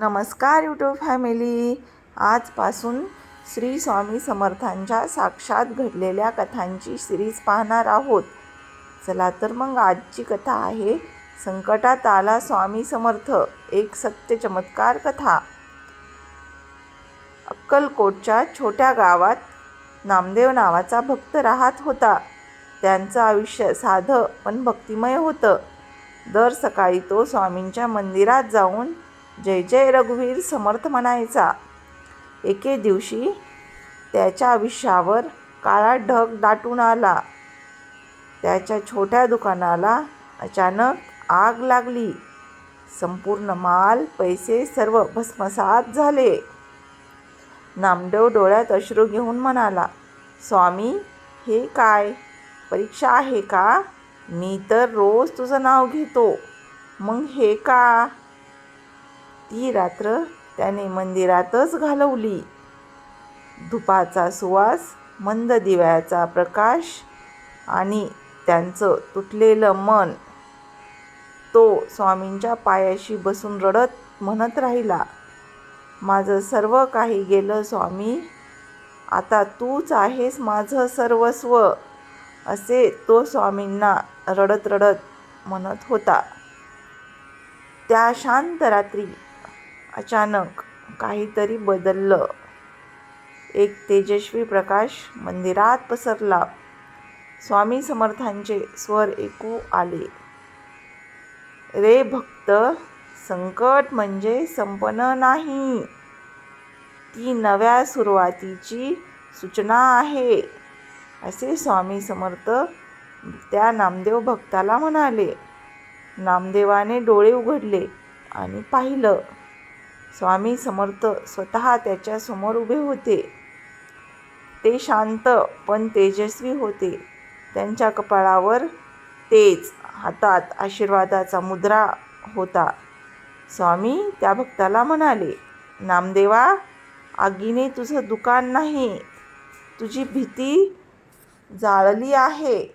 नमस्कार YouTube family. आजपासून श्री स्वामी समर्थांच्या साक्षात घडलेल्या कथांची सिरीज पाहणार आहोत. चला तर मग आजची कथा आहे संकटात आला स्वामी समर्थ एक सत्य चमत्कार कथा. अक्कलकोटच्या छोट्या गावात नामदेव नावाचा भक्त राहत होता. त्यांचं आयुष्य साधं पण भक्तिमय होतं. दर सकाळी तो स्वामींच्या मंदिरात जाऊन जय जय रघुवीर समर्थ म्हणायचा. एके दिवशी त्याच्या आयुष्यावर काळा ढग दाटून आला. त्याच्या छोट्या दुकानाला अचानक आग लागली. संपूर्ण माल पैसे सर्व भस्मसात झाले. नामदेव डोळ्यात अश्रू घेऊन म्हणाला स्वामी हे काय? परीक्षा आहे का? मी तर रोज तुझं नाव घेतो. मग हे का? ती रात्र त्याने मंदिरातच घालवली. धुपाचा सुवास मंद दिव्याचा प्रकाश आणि त्यांचं तुटलेलं मन. तो स्वामींच्या पायाशी बसून रडत म्हणत राहिला माझं सर्व काही गेलं स्वामी. आता तूच आहेस माझं सर्वस्व असे तो स्वामींना रडत रडत म्हणत होता. त्या शांत रात्री अचानक काहीतरी बदललं. एक तेजस्वी प्रकाश मंदिरात पसरला. स्वामी समर्थांचे स्वर ऐकू आले. रे भक्त संकट म्हणजे संपन्न नाही. ती नव्या सुरुवातीची सूचना आहे असे स्वामी समर्थ त्या नामदेव भक्ताला म्हणाले. नामदेवाने डोळे उघडले आणि पाहिलं. स्वामी समर्थ स्वतः त्याच्यासमोर उभे होते. ते शांत पण तेजस्वी होते. त्यांच्या कपाळावर तेज हातात आशीर्वादाचा मुद्रा होता. स्वामी त्या भक्ताला म्हणाले नामदेवा आगीने तुझं दुकान नाही. तुझी भीती जाळली आहे.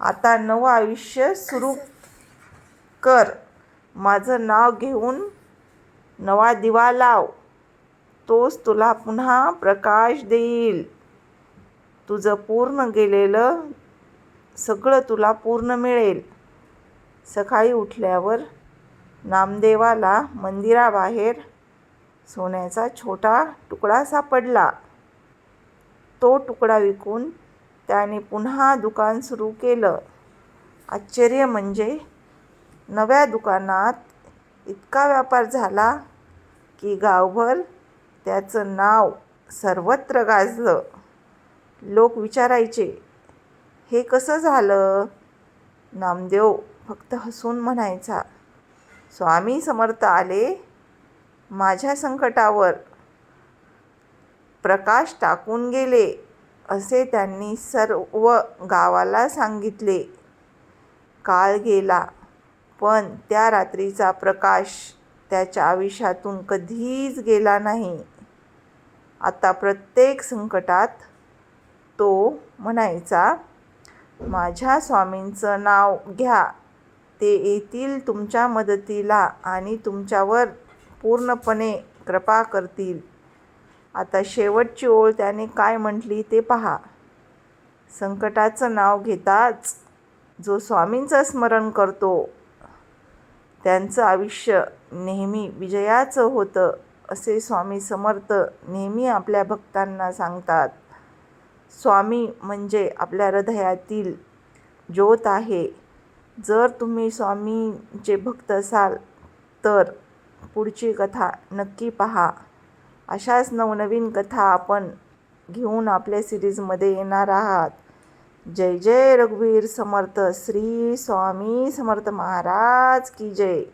आता नवं आयुष्य सुरू कर. माझं नाव घेऊन नवा दिवा लाव. तोच तुला पुन्हा प्रकाश देईल. तुझं पूर्ण गेलेलं सगळं तुला पूर्ण मिळेल. सकाळी उठल्यावर नामदेवाला मंदिराबाहेर सोन्याचा छोटा तुकडा सापडला. तो तुकडा विकून त्याने पुन्हा दुकान सुरू केलं. आश्चर्य म्हणजे नव्या दुकानात इतका व्यापार झाला की गावभर त्याचं नाव सर्वत्र गाजलं. लोक विचारायचे हे कसं झालं? नामदेव फक्त हसून म्हणायचा स्वामी समर्थ आले माझ्या संकटावर प्रकाश टाकून गेले असे त्यांनी सर्व गावाला सांगितले. काळ गेला. पण त्या रात्रीचा प्रकाश त्याच्या आयुष्यातून कधीच गेला नाही. आता प्रत्येक संकटात तो म्हणायचा माझ्या स्वामींचं नाव घ्या. ते येतील तुमच्या मदतीला आणि तुमच्यावर पूर्णपणे कृपा करतील. आता शेवटची ओळ त्याने काय म्हटली ते पहा. संकटाचं नाव घेताच जो स्वामींचं स्मरण करतो त्यांचं आयुष्य नेहमी विजयाचं होतं असे स्वामी समर्थ नेहमी आपल्या भक्तांना सांगतात. स्वामी म्हणजे आपल्या हृदयातील ज्योत आहे. जर तुम्ही स्वामींचे भक्त असाल तर पुढची कथा नक्की पहा. अशाच नवनवीन कथा आपण घेऊन आपल्या सिरीजमध्ये येणार आहात. जय जय रघुवीर समर्थ श्री स्वामी समर्थ महाराज की जय.